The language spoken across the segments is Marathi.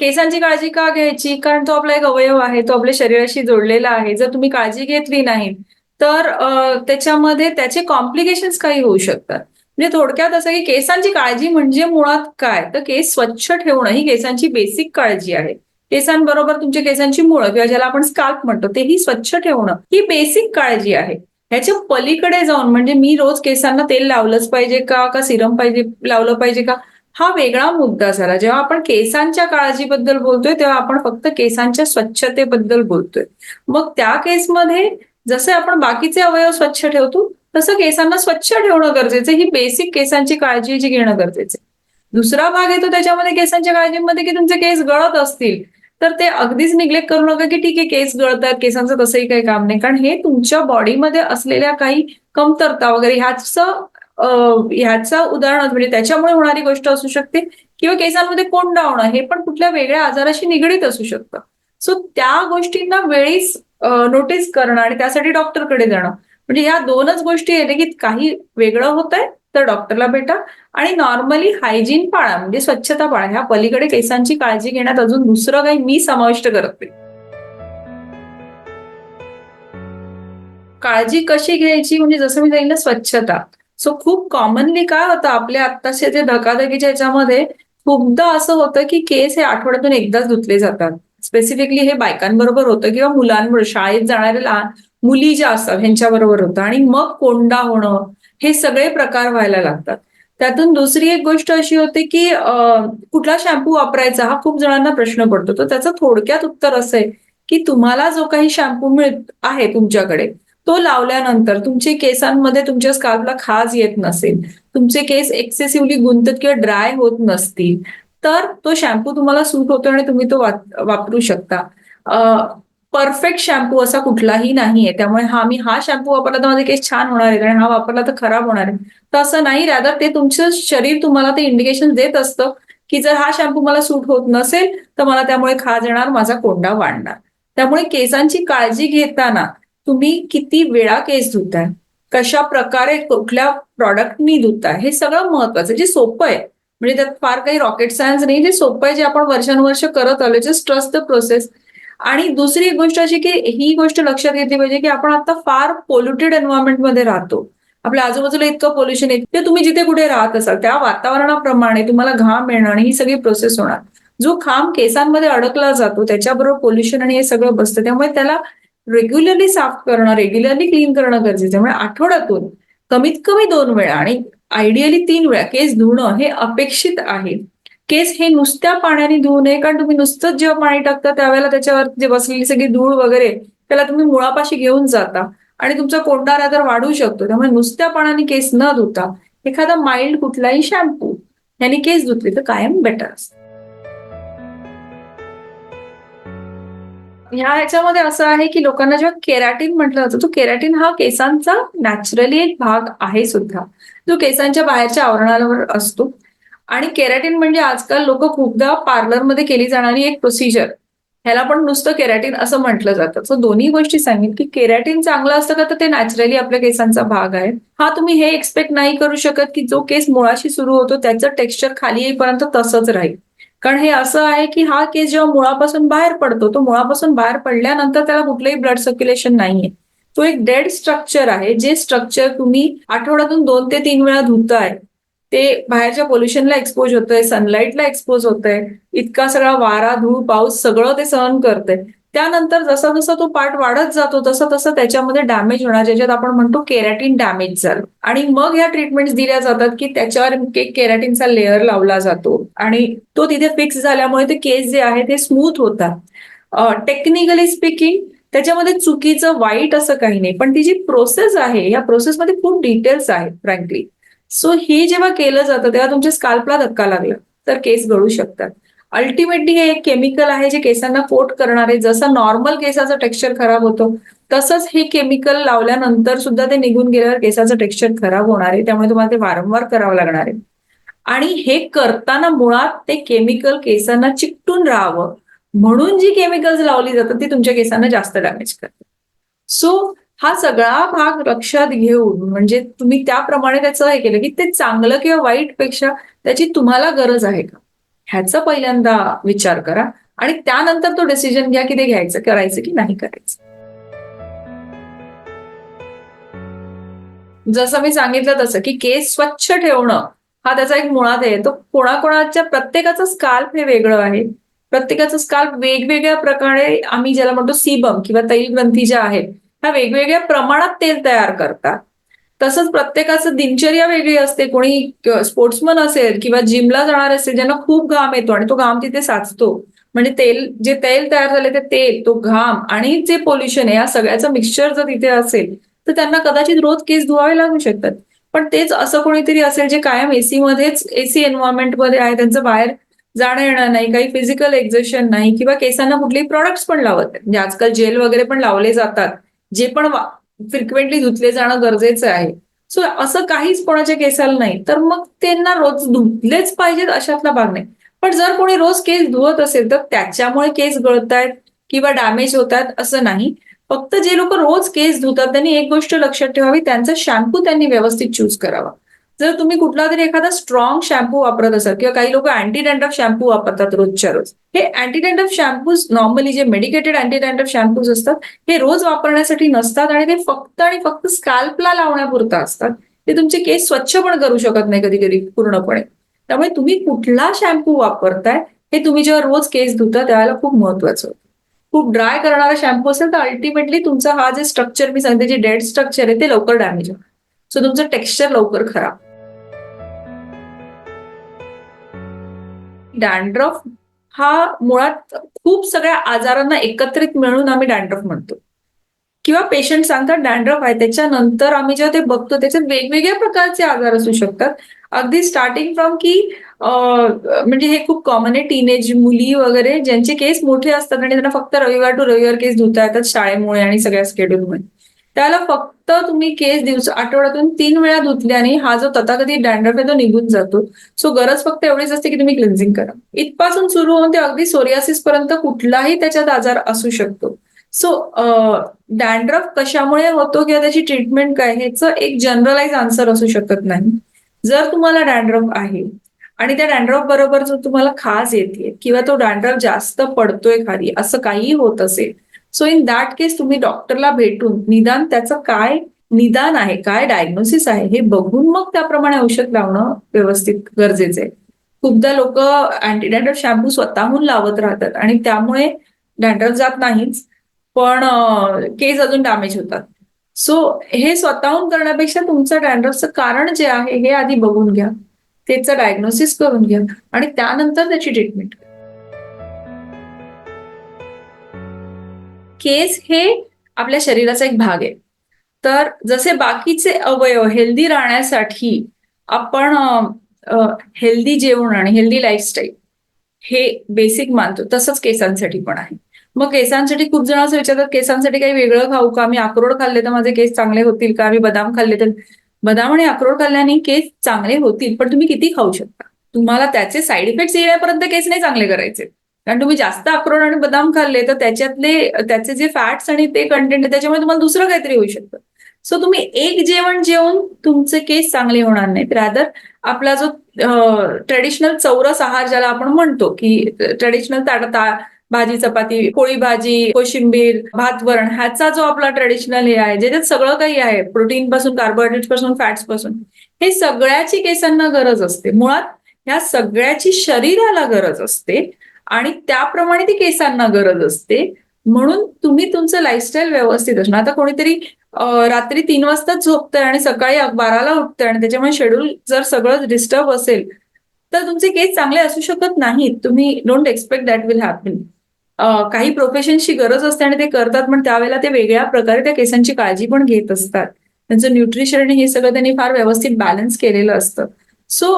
केसांची काळजी का घ्यायची? कारण तो आपला एक अवयव आहे तो आपल्या शरीराशी जोडलेला आहे. जर तुम्ही काळजी घेतली नाही तर त्याच्यामध्ये त्याचे कॉम्प्लिकेशन्स काही होऊ शकतात. म्हणजे थोडक्यात असं की केसांची काळजी म्हणजे मुळात काय? तर केस स्वच्छ ठेवणं ही केसांची बेसिक काळजी आहे. केसांबरोबर तुमच्या केसांची मुळं किंवा ज्याला आपण स्काल्प म्हणतो तेही स्वच्छ ठेवणं ही बेसिक काळजी आहे. ह्याच्या पलीकडे जाऊन म्हणजे मी रोज केसांना तेल लावलंच पाहिजे का? का सिरम पाहिजे लावलं पाहिजे का? हा वेगळा मुद्दा झाला. जेव्हा आपण केसांच्या काळजीबद्दल बोलतोय तेव्हा आपण फक्त केसांच्या स्वच्छतेबद्दल बोलतोय. मग त्या केसमध्ये जसे आपण बाकीचे अवयव स्वच्छ ठेवतो तसं केसांना स्वच्छ ठेवणं गरजेचं ही बेसिक केसांची काळजी जी घेणं गरजेचं आहे. दुसरा भाग येतो त्याच्यामध्ये केसांच्या काळजीमध्ये की तुमचे केस गळत असतील तर ते अगदीच निग्लेक्ट करू नका की ठीक आहे केस गळतात केसांचं तसंही काही काम नाही. कारण हे तुमच्या बॉडीमध्ये असलेल्या काही कमतरता वगैरे ह्याचं ह्याचं उदाहरण म्हणजे त्याच्यामुळे होणारी गोष्ट असू शकते किंवा केसांमध्ये कोंडा होणं हे पण कुठल्या वेगळ्या आजाराशी निगडीत असू शकतं. सो त्या गोष्टींना वेळीच नोटीस करणं आणि त्यासाठी डॉक्टरकडे जाणं. म्हणजे ह्या दोनच गोष्टी आहेत की काही वेगळं होत आहे तर डॉक्टरला भेटा आणि नॉर्मली हायजीन पाळा म्हणजे स्वच्छता पाळा. ह्या पलीकडे केसांची काळजी घेण्यात अजून दुसरं काही मी समाविष्ट करत नाही. काळजी कशी घ्यायची? म्हणजे जसं मी सांगितलं स्वच्छता. सो खूप कॉमनली काय होतं आपल्या आत्ताच्या जे धकाधकीच्या ह्याच्यामध्ये खूपदा असं होतं की केस हे आठवड्यातून एकदाच धुतले जातात. स्पेसिफिकली हे बायकांबरोबर होतं किंवा मुलांबरोबर शाळेत जाणारे लहान मुली ज्या असतात ह्यांच्याबरोबर होतं. आणि मग कोंडा होणं हे सगळे प्रकार व्हायला लागतात. त्यातून दुसरी एक गोष्ट अशी होते की कुठला शॅम्पू वापरायचा हा खूप जणांना प्रश्न पडतो. तर त्याचं थोडक्यात उत्तर असं आहे की तुम्हाला जो काही शॅम्पू मिळत आहे तुमच्याकडे तो लावल्यानंतर तुमच्या केसांमध्ये तुमच्या स्काल्पला खाज येत नसेल तुमचे केस एक्सेसिव्हली गुंतत किंवा ड्राय होत नसतील तर तो शॅम्पू तुम्हाला सूट होतो आणि तुम्ही तो वापरू शकता. परफेक्ट शॅम्पू असा कुठलाही नाहीये. त्यामुळे हा मी हा शॅम्पू वापरला तर माझे केस छान होणार आहेत आणि हा वापरला तर खराब होणार आहे तर असं नाही रॅदर ते तुमचं शरीर तुम्हाला ते इंडिकेशन देत असतं की जर हा शॅम्पू मला सूट होत नसेल तर मला त्यामुळे खाज येणार माझा कोंडा वाढणार. त्यामुळे केसांची काळजी घेताना तुम्ही किती वेळा केस धुताय? कशा प्रकारे कुठल्या प्रॉडक्टनी धुताय? हे सगळं महत्वाचं जे सोपं आहे. म्हणजे त्यात फार काही रॉकेट सायन्स नाही. जे सोपं आहे जे आपण वर्षानुवर्ष करत आलो जस्ट ट्रस्ट द प्रोसेस आणि दुसरी एक गोष्ट अशी की ही गोष्ट लक्षात घेतली पाहिजे की आपण आता फार पोल्युटेड एन्व्हायरमेंटमध्ये राहतो. आपल्या आजूबाजूला इतकं पोल्युशन आहे. ते तुम्ही जिथे कुठे राहत असाल त्या वातावरणाप्रमाणे तुम्हाला घाम येणं आणि ही सगळी प्रोसेस होणार. जो खांब केसांमध्ये अडकला जातो त्याच्याबरोबर पोल्युशन आणि हे सगळं बसतं. त्यामुळे त्याला रेग्युलरली साफ करणं रेग्युलरली क्लीन करणं गरजेचं आहे. म्हणजे आठवड्यातून कमीत कमी दोन वेळा आणि आयडियली तीन वेळा केस धुणं हे अपेक्षित आहे. केस हे नुसत्या पाण्याने धुवू नये कारण तुम्ही नुसतंच जेव्हा पाणी टाकता त्यावेळेला त्याच्यावर जे बसलेली सगळी धूळ वगैरे त्याला तुम्ही मुळापाशी घेऊन जाता. आणि तुमचा कोंडारा तर वाढू शकतो. त्यामुळे नुसत्या पाण्याने केस न धुता एखादा माइल्ड कुठलाही शॅम्पू यांनी केस धुतले तर कायम बेटर असतं. ह्या ह्याच्यामध्ये असं आहे की लोकांना जेव्हा केराटिन म्हटलं जातं तो केरॅटिन हा केसांचा नॅचरली एक भाग आहे सुद्धा. जो केसांच्या बाहेरच्या आवरणावर असतो. आणि केराटिन म्हणजे आजकाल लोक खूपदा पार्लरमध्ये केली जाणारी एक प्रोसिजर ह्याला पण नुसतं केराटिन असं म्हटलं जातं. सो दोन्ही गोष्टी सांगेन की केराटीन चांगलं असतं का? तर ते नॅचरली आपल्या केसांचा भाग आहे. हा तुम्ही हे एक्सपेक्ट नाही करू शकत की जो केस मुळाशी सुरू होतो त्याचं टेक्स्चर खाली येईपर्यंत तसंच राहील. कारण हे असं आहे की हा केस जेव्हा मुळापासून बाहेर पडतो तो मुळापासून बाहेर पडल्यानंतर त्याला कुठलंही ब्लड सर्क्युलेशन नाहीये. तो एक डेड स्ट्रक्चर आहे जे स्ट्रक्चर तुम्ही आठवड्यातून दोन ते तीन वेळा धुताय ते बाहेरच्या पोल्युशनला एक्सपोज होतंय सनलाईटला एक्सपोज होतंय इतका सगळा वारा धूळ पाऊस सगळं ते सहन करतंय. त्यानंतर जसा जसा तो पार्ट वाढत जातो तसं तसं त्याच्यामध्ये डॅमेज होणार. ज्याच्यात आपण म्हणतो केरॅटिन डॅमेज झालं. आणि मग ह्या ट्रीटमेंट दिल्या जातात की त्याच्यावर के- केरॅटिनचा लेअर लावला जातो. आणि तो तिथे फिक्स झाल्यामुळे ते केस जे आहे ते स्मूथ होतात. टेक्निकली स्पीकिंग त्याच्यामध्ये चुकीचं वाईट असं काही नाही. पण ती जी प्रोसेस आहे या प्रोसेसमध्ये खूप डिटेल्स आहेत फ्रँकली सो हे जेव्हा केलं जातं तेव्हा तुमच्या स्काल्पला धक्का लागला. तर केस गळू शकतात. अल्टिमेटली हे एक केमिकल आहे जे केसांना कोट करणार. आहे जसं नॉर्मल केसाचं टेक्स्चर खराब होतं तसंच हे केमिकल लावल्यानंतर सुद्धा ते निघून गेल्यावर केसाचं टेक्स्चर खराब होणार आहे. त्यामुळे तुम्हाला ते वारंवार करावं लागणार आहे. आणि हे करताना मुळात ते केमिकल केसांना चिकटून राहावं. म्हणून जी केमिकल्स लावली जातात ती तुमच्या केसांना जास्त डॅमेज करतात. सो हा सगळा भाग लक्षात घेऊन म्हणजे तुम्ही त्याप्रमाणे त्याचं हे केलं की ते चांगलं किंवा वाईटपेक्षा त्याची तुम्हाला गरज आहे का? ह्याचा पहिल्यांदा विचार करा आणि त्यानंतर तो डिसिजन घ्या की ते घ्यायचं करायचं की नाही करायचं. जसं मी सांगितलं तसं की केस स्वच्छ ठेवणं हा त्याचा एक मुळात आहे. तो कोणाकोणाच्या प्रत्येकाचं स्काल्प हे वेगळं आहे. प्रत्येकाचं स्काल्प वेगवेगळ्या प्रकारे आम्ही ज्याला म्हणतो सीबम किंवा तैल ग्रंथी ज्या आहेत ह्या वेगवेगळ्या प्रमाणात तेल तयार करतात. तसंच प्रत्येकाचं दिनचर्या वेगळी असते. कोणी स्पोर्ट्समन असेल किंवा जिमला जाणार असेल ज्यांना खूप घाम येतो आणि तो घाम तिथे साचतो. म्हणजे तेल जे तेल तयार झाले ते तेल तो घाम आणि जे पोल्युशन आहे या सगळ्याचं मिक्सचर जर तिथे असेल तर त्यांना कदाचित रोज केस धुवावे लागू शकतात. पण तेच असं कोणीतरी असेल जे कायम एसी मध्येच एसी मध्ये आहे त्यांचं बाहेर जाणं येणार नाही काही फिजिकल एक्झर्शन नाही किंवा केसांना कुठलेही प्रॉडक्ट्स पण लावत आहेत म्हणजे आजकाल जेल वगैरे पण लावले जातात. जे पण फ्रिक्वेंटली धुतले जाणं गरजेचं आहे. सो असं काहीच कोणाच्या केसाला नाही. तर मग त्यांना रोज धुतलेच पाहिजेत अशातला भाग नाही. पण जर कोणी रोज केस धुवत असेल तर त्याच्यामुळे केस गळतायत किंवा डॅमेज होतात असं नाही. फक्त जे लोक रोज केस धुतात त्यांनी एक गोष्ट लक्षात ठेवावी त्यांचा शॅम्पू त्यांनी व्यवस्थित चूज करावा. जर तुम्ही कुठला तरी एखादा स्ट्रॉंग शॅम्पू वापरत असाल किंवा काही लोक अँटी डँड्रफ शॅम्पू वापरतात रोजच्या रोज हे अँटी डँड्रफ शॅम्पूज नॉर्मली जे मेडिकेटेड अँटी डँड्रफ शॅम्पूज असतात हे रोज वापरण्यासाठी नसतात आणि ते फक्त आणि फक्त स्कॅल्पला लावण्यापुरता असतात. ते तुमचे केस स्वच्छ पण करू शकत नाही कधी कधी पूर्णपणे. त्यामुळे तुम्ही कुठला शॅम्पू वापरताय हे तुम्ही जेव्हा रोज केस धुता त्यावेळेला खूप महत्वाचं होतं. खूप ड्राय करणारा शॅम्पू असेल तर अल्टिमेटली तुमचा हा जे स्ट्रक्चर मी सांगते जे डेड स्ट्रक्चर आहे ते लवकर डॅमेज होतं. सो तुमचं टेक्स्चर लवकर खराब. डॅन्ड्रफ हा मुळात खूप सगळ्या आजारांना एकत्रित मिळून आम्ही डॅन्ड्रफ म्हणतो. किंवा पेशंट सांगतात डॅन्ड्रफ आहे. त्याच्यानंतर आम्ही जेव्हा ते बघतो त्याचे वेगवेगळ्या प्रकारचे आजार असू शकतात. अगदी स्टार्टिंग फ्रॉम की म्हणजे हे खूप कॉमन आहे टीनेज मुली वगैरे ज्यांचे केस मोठे असतात आणि त्यांना फक्त रविवार टू रविवार केस धुता येतात शाळेमुळे आणि सगळ्या स्केड्यूलमुळे त्याला फक्त तुम्ही केस दिवस आठवड्यातून तीन वेळा धुतल्याने हा जो तथाकथित डॅन्ड्रफ आहे तो निघून जातो. सो गरज फक्त एवढीच असते की तुम्ही क्लिन्झिंग करा. इथपासून सुरू होऊन ते अगदी सोरियासिस पर्यंत कुठलाही त्याच्यात आजार असू शकतो. सो डॅन्ड्रफ कशामुळे होतो किंवा त्याची ट्रीटमेंट काय ह्याचं एक जनरलाइज आन्सर असू शकत नाही. जर तुम्हाला डॅन्ड्रफ आहे आणि त्या डॅन्ड्रफ बरोबर जर तुम्हाला खाज येते किंवा तो डॅन्ड्रफ जास्त पडतोय खाली असं काही होत असेल सो इन दॅट केस तुम्ही डॉक्टरला भेटून निदान त्याचं काय निदान आहे काय डायग्नोसिस आहे हे बघून मग त्याप्रमाणे औषध लावणं व्यवस्थित गरजेचं आहे. खूपदा लोक अँटीडॅन्ड्रफ शॅम्पू स्वतःहून लावत राहतात आणि त्यामुळे डॅन्ड्रफ जात नाहीच पण केस अजून डॅमेज होतात. सो हे स्वतःहून करण्यापेक्षा तुमचं डॅन्ड्रफचं कारण जे आहे हे आधी बघून घ्या त्याचं डायग्नोसिस करून घ्या आणि त्यानंतर त्याची ट्रीटमेंट केस हे आपल्या शरीराचा एक भाग आहे. तर जसे बाकीचे अवयव हेल्दी राहण्यासाठी आपण हेल्दी जेवण आणि हेल्दी लाईफस्टाईल हे बेसिक मानतो. तसंच केसांसाठी पण आहे. मग केसांसाठी खूप जण असं विचारतात केसांसाठी काही वेगळं खाऊ का? मी अक्रोड खाल्ले तर माझे केस चांगले होतील का? मी बदाम खाल्ले तर बदाम आणि अक्रोड खाल्ल्याने केस चांगले होतील पण तुम्ही किती खाऊ शकता? तुम्हाला त्याचे साईड इफेक्ट्स येण्यापर्यंत केस नाही चांगले करायचे. कारण तुम्ही जास्त अक्रोड आणि बदाम खाल्ले तर त्याच्यातले त्याचे जे फॅट्स आणि ते कंटेंट आहे त्याच्यामुळे तुम्हाला दुसरं काहीतरी होऊ शकतं. सो तुम्ही एक जेवण जेवून तुमचे केस चांगले होणार नाहीत. रॅदर आपला जो ट्रेडिशनल चौरस आहार ज्याला आपण म्हणतो की ट्रेडिशनल ताटा भाजी चपाती पोळी भाजी कोशिंबीर भात वरण ह्याचा जो आपला ट्रेडिशनल हे आहे ज्याच्यात सगळं काही आहे प्रोटीन पासून कार्बोहायड्रेटपासून फॅट्सपासून हे सगळ्याची केसांना गरज असते. मुळात ह्या सगळ्याची शरीराला गरज असते. आणि त्याप्रमाणे ती केसांना गरज असते. म्हणून तुम्ही तुमचं लाईफस्टाईल व्यवस्थित असणं. आता कोणीतरी रात्री तीन वाजता झोपतंय आणि सकाळी बाराला उठतंय आणि त्याच्यामुळे शेड्यूल जर सगळं डिस्टर्ब असेल तर तुमचे केस चांगले असू शकत नाहीत. तुम्ही don't expect that will happen काही प्रोफेशनची गरज असते आणि ते करतात पण त्यावेळेला ते वेगळ्या प्रकारे त्या केसांची काळजी पण घेत असतात. त्यांचं न्यूट्रिशन आणि हे सगळं त्यांनी फार व्यवस्थित बॅलन्स केलेलं असतं. सो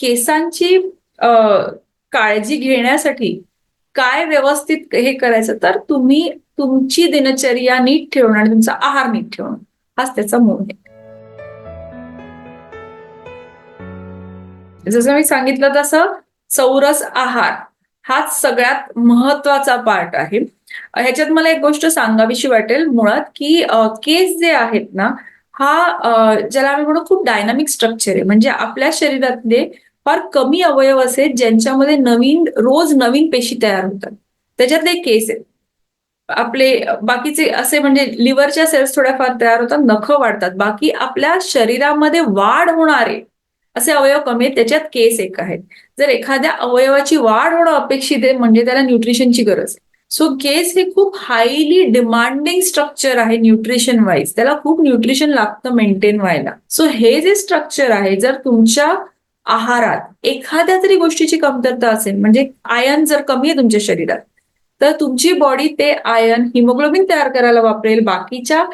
केसांची काळजी घेण्यासाठी काय व्यवस्थित हे करायचं तर तुम्ही तुमची दिनचर्या नीट ठेवणं आणि तुमचा आहार नीट ठेवणं. हाच त्याचा मूळ आहे. जसं मी सांगितलं तसं चौरस आहार हाच सगळ्यात महत्त्वाचा पार्ट आहे. ह्याच्यात मला एक गोष्ट सांगावीशी वाटेल मुळात की केस जे आहेत ना हा ज्याला आम्ही म्हणू खूप डायनामिक स्ट्रक्चर आहे. म्हणजे आपल्या शरीरातले फार कमी अवयव असे ज्यांच्यामध्ये नवीन रोज नवीन पेशी तयार होतात. त्याच्यातले एक केस आहेत. आपले बाकीचे असे म्हणजे लिव्हरच्या सेल्स थोड्याफार तयार होतात नख वाढतात. बाकी आपल्या शरीरामध्ये वाढ होणारे असे अवयव कमी आहेत. त्याच्यात केस एक आहेत. जर एखाद्या अवयवाची वाढ होणं अपेक्षित आहे म्हणजे त्याला न्यूट्रिशनची गरज सो केस हे खूप हायली डिमांडिंग स्ट्रक्चर आहे न्यूट्रिशन वाईज त्याला खूप न्यूट्रिशन लागतं मेंटेन व्हायला. सो हे जे स्ट्रक्चर आहे जर तुमच्या आहारात एखाद्या तरी गोष्टीची कमतरता असेल म्हणजे आयन जर कमी आहे तुमच्या शरीरात तर तुमची बॉडी ते आयन हिमोग्लोबिन तयार करायला वापरेल बाकीच्या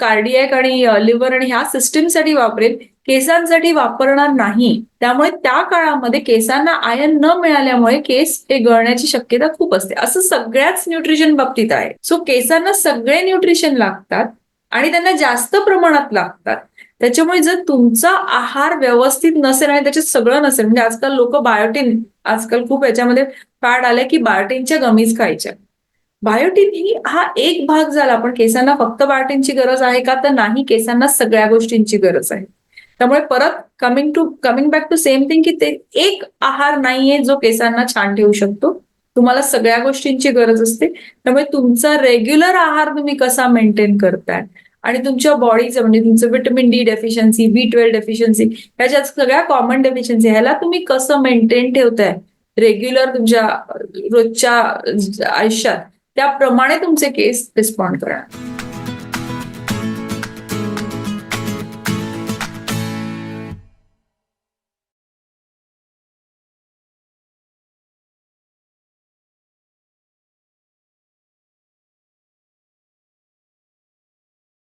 कार्डियक आणि लिव्हर आणि ह्या सिस्टीमसाठी वापरेल केसांसाठी वापरणार नाही. त्यामुळे त्या काळामध्ये केसांना आयन न मिळाल्यामुळे केस हे गळण्याची शक्यता खूप असते. असं सगळ्याच न्यूट्रिशन बाबतीत आहे. सो केसांना सगळे न्यूट्रिशन लागतात आणि त्यांना जास्त प्रमाणात लागतात. त्याच्यामुळे जर तुमचा आहार व्यवस्थित नसेल आणि त्याच्यात सगळं नसेल म्हणजे आजकाल लोक बायोटिन आजकाल खूप याच्यामध्ये फॅड आले की बायोटिनच्या गमीज खायच्या. बायोटिन ही हा एक भाग झाला पण केसांना फक्त बायोटिनची गरज आहे का? तर नाही केसांना सगळ्या गोष्टींची गरज आहे. त्यामुळे परत coming to coming back to same thing की ते एक आहार नाहीये जो केसांना छान ठेवू शकतो. तुम्हाला सगळ्या गोष्टींची गरज असते. त्यामुळे तुमचा रेग्युलर आहार तुम्ही कसा मेंटेन करताय? आणि तुमच्या बॉडीचं म्हणजे तुमचं vitamin D deficiency B twelve deficiency ह्याच्यात सगळ्या कॉमन डेफिशियन्सी ह्याला तुम्ही कसं मेंटेन ठेवताय? रेग्युलर तुमच्या रोजच्या आयुष्यात. त्याप्रमाणे तुमचे केस रिस्पॉन्ड करणार